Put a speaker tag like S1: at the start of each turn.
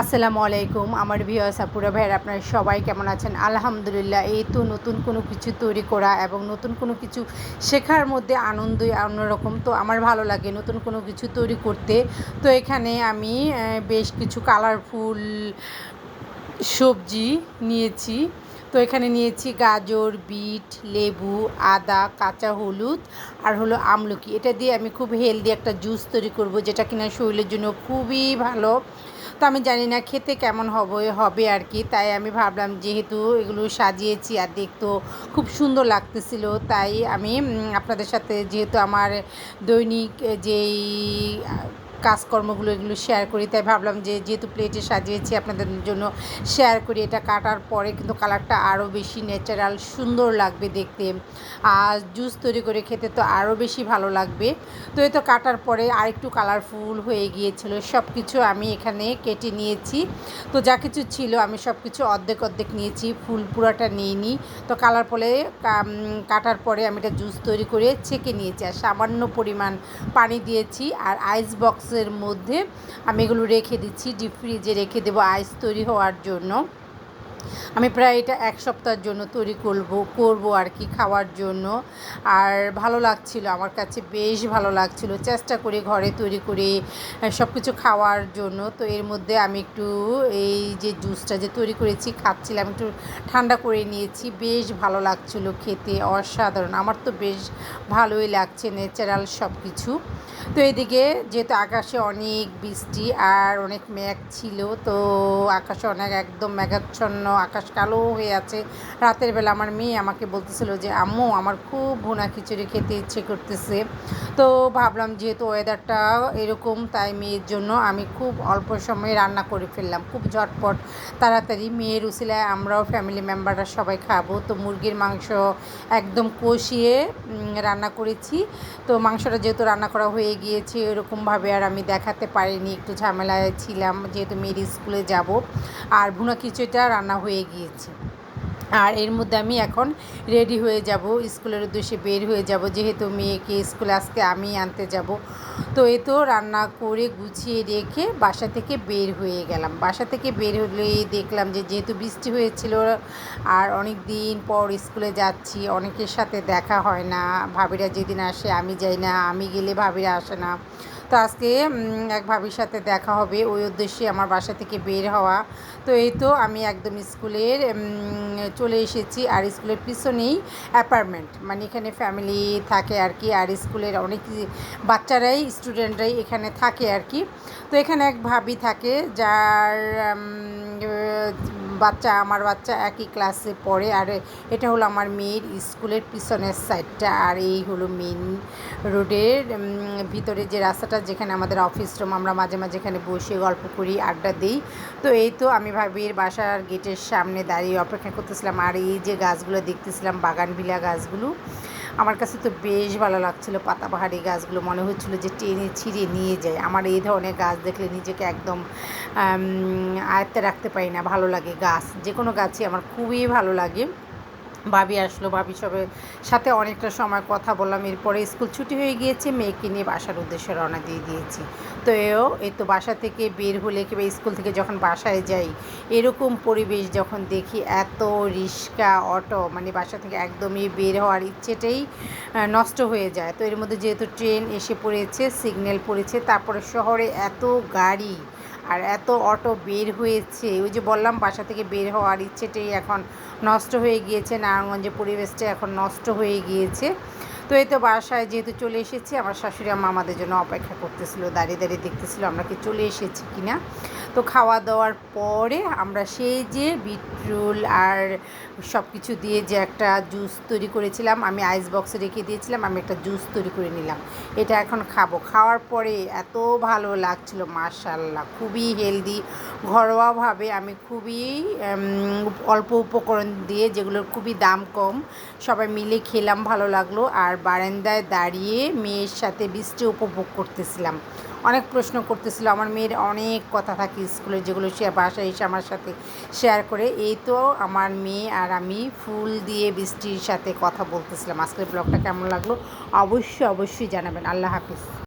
S1: আসসালামু আলাইকুম, আমার ভিওয়াস আপুরা ভাইয়ের, আপনারা সবাই কেমন আছেন? আলহামদুলিল্লাহ, এই তো নতুন কোনো কিছু তৈরি করা এবং নতুন কোনো কিছু শেখার মধ্যে আনন্দই অন্যরকম। তো আমার ভালো লাগে নতুন কোনো কিছু তৈরি করতে। তো এখানে আমি বেশ কিছু কালারফুল সবজি নিয়েছি। তো এখানে নিয়েছি গাজর, বিট, লেবু, আদা, কাঁচা হলুদ আর হলো আমলকি। এটা দিয়ে আমি খুব হেলদি একটা জুস তৈরি করব, যেটা কিনা শরীরের জন্য খুবই ভালো। তো আমি জানি না খেতে কেমন হবে হবে আর কি। তাই আমি ভাবলাম যেহেতু এগুলো সাজিয়েছি আর দেখতেও খুব সুন্দর লাগতেছিল, তাই আমি আপনাদের সাথে যেহেতু আমার দৈনিক, যেই কাজকর্মগুলো এগুলো শেয়ার করি। তাই ভাবলাম যে যেহেতু প্লেটে সাজিয়েছি, আপনাদের জন্য শেয়ার করি। এটা কাটার পরে কিন্তু কালারটা আরও বেশি ন্যাচারাল সুন্দর লাগবে দেখতে। আর জুস তৈরি করে খেতে তো আরও বেশি ভালো লাগবে। তো এই তো কাটার পরে আরেকটু কালারফুল হয়ে গিয়েছিল। সব কিছু আমি এখানে কেটে নিয়েছি। তো যা কিছু ছিল আমি সব কিছু অর্ধেক অর্ধেক নিয়েছি। ফুল পুরাটা নিইনি তো কালার পরে কাটার পরে আমি এটা জুস তৈরি করে ছেঁকে নিয়েছি। আর সামান্য পরিমাণ পানি দিয়েছি। আর আইস বক্সের মধ্যে আমি এগুলো রেখে দিচ্ছি ডিপ ফ্রিজে রেখে দেবো আইস তৈরি হওয়ার জন্য। আমি প্রায় এটা এক সপ্তাহের জন্য তৈরি করব করব আর কি খাওয়ার জন্য। আর ভালো লাগছিল, আমার কাছে বেশ ভালো লাগছিল। চেষ্টা করে ঘরে তৈরি করে সব কিছু খাওয়ার জন্য। তো এর মধ্যে আমি একটু এই যে জুসটা যে তৈরি করেছি, খাচ্ছিলাম, একটু ঠান্ডা করে নিয়েছি। বেশ ভালো লাগছিল খেতে, অসাধারণ। আমার তো বেশ ভালোই লাগছে, ন্যাচারাল সব কিছু তো এদিকে যেহেতু আকাশে অনেক বৃষ্টি আর অনেক মেঘ ছিল, তো আকাশে অনেক একদম মেঘাচ্ছন্ন আকাশ কালো হয়ে আছে। রাতের বেলা আমার মেয়ে আমাকে বলতেছিল যে, আম্মু, আমার খুব ভুনা খিচুড়ি খেতে ইচ্ছে করতেছে। তো ভাবলাম যেহেতু ওয়েদারটা এরকম, তাই মেয়ের জন্য আমি খুব অল্প সময়ে রান্না করে ফেললাম। খুব ঝটপট, তাড়াতাড়ি মেয়ের উসিলায় আমরাও ফ্যামিলি মেম্বাররা সবাই খাব। তো মুরগির মাংস একদম কষিয়ে রান্না করেছি। তো মাংসটা যেহেতু রান্না করা হয়ে গিয়েছে, এরকমভাবে আর আমি দেখাতে পারিনি, একটু ঝামেলায় ছিলাম, যেহেতু মেয়ের স্কুলে যাব। আর ভুনা খিচুড়িটা রান্না হয়ে গিয়েছে। আর এর মধ্যে আমি এখন রেডি হয়ে যাব, স্কুলের উদ্দেশ্যে বের হয়ে যাব, যেহেতু মেয়েকে স্কুলে আজকে আমি আনতে যাব। তো এ তো রান্না করে গুছিয়ে রেখে বাসা থেকে বের হয়ে গেলাম। বাসা থেকে বের হলে দেখলাম যে যেহেতু বৃষ্টি হয়েছিল আর অনেক দিন পর স্কুলে যাচ্ছি, অনেকের সাথে দেখা হয় না, ভাবিরা যেদিন আসে আমি যাই না, আমি গেলে ভাবিরা আসে না। তো আজকে এক ভাবির সাথে দেখা হবে। ওই উদ্দেশ্যে আমার বাসা থেকে বের হওয়া। তো এই তো আমি একদম স্কুলের চলে এসেছি। আর স্কুলের পিছনেই অ্যাপার্টমেন্ট। মানে এখানে ফ্যামিলি থাকে আর কি। আর স্কুলের অনেক বাচ্চারাই, স্টুডেন্টরাই এখানে থাকে আর কি। তো এখানে এক ভাবি থাকে, যার বাচ্চা, আমার বাচ্চা একই ক্লাসে পড়ে। আর এটা হলো আমার মেয়ের স্কুলের পিছনের সাইডটা আর এই হলো মেন রোডের ভিতরে যে রাস্তাটা যেখানে আমাদের অফিস রুম আমরা মাঝে মাঝে এখানে বসে গল্প করি, আড্ডা দিই। তো এই তো আমি ভাবির বাসার গেটের সামনে দাঁড়িয়ে অপেক্ষা করতেছিলাম। আর এই যে গাছগুলো দেখতেছিলাম বাগানভিলা গাছগুলো। আমার কাছে তো বেশ ভালো লাগছিল, পাতাবাহারি গাছগুলো মনে হচ্ছিল যে টেনে ছিঁড়ে নিয়ে যায়। আমার এই ধরনের গাছ দেখলে নিজেকে একদম আয়ত্তে রাখতে পারি না, ভালো লাগে গাছ। যে কোনো গাছই আমার খুবই ভালো লাগে। ভাবি আসলো, ভাবি সবের সাথে অনেকটা সময় কথা বললাম, এরপরে স্কুল ছুটি হয়ে গিয়েছে, মেয়েকে নিয়ে বাসার উদ্দেশ্যে রওনা দিয়ে দিয়েছি। তো এও, এই তো বাসা থেকে বের হলে কিংবা স্কুল থেকে যখন বাসায় যাই, এরকম পরিবেশ যখন দেখি, এত রিক্সা, অটো মানে বাসা থেকে একদমই বের হওয়ার ইচ্ছেটাই নষ্ট হয়ে যায়। তো এর মধ্যে যেহেতু ট্রেন এসে পড়েছে, সিগন্যাল পড়েছে, তারপরে শহরে এত গাড়ি আর এত অটো বের হয়েছে। ওই যে বললাম, বাসা থেকে বের হওয়ার ইচ্ছেটাই এখন নষ্ট হয়ে গিয়েছে। নারায়ণগঞ্জের পরিবেশটা এখন নষ্ট হয়ে গিয়েছে। তো এই তো বাসায় যেহেতু চলে এসেছি, আমার শাশুড়ি আমা আমাদের জন্য অপেক্ষা করতেছিল, দাঁড়িয়ে দাঁড়িয়ে দেখতেছিল আমরা কি চলে এসেছি কি না তো খাওয়া দাওয়ার পরে আমরা সেই যে বিটরুল আর সব কিছু দিয়ে যে একটা জুস তৈরি করেছিলাম, আমি আইস বক্সে রেখে দিয়েছিলাম, আমি একটা জুস তৈরি করে নিলাম। এটা এখন খাব। খাওয়ার পরে এত ভালো লাগছিল মার্শাল্লাহ খুবই হেলদি। ঘরোয়াভাবে আমি খুবই অল্প উপকরণ দিয়ে যেগুলোর খুবই দাম কম, সবাই মিলে খেলাম, ভালো লাগল। আর বারান্দায় দাঁড়িয়ে মেয়ের সাথে বৃষ্টি উপভোগ করতেছিলাম। অনেক প্রশ্ন করতেছিল। আমার মেয়ের অনেক কথা থাকে স্কুলে যেগুলো সে বাসায় এসে আমার সাথে শেয়ার করে। এই তো আমার মেয়ে আর আমি ফুল দিয়ে বৃষ্টির সাথে কথা বলতেছিলাম। আজকের ব্লগটা কেমন লাগল? অবশ্যই অবশ্যই জানাবেন। আল্লাহ হাফিজ।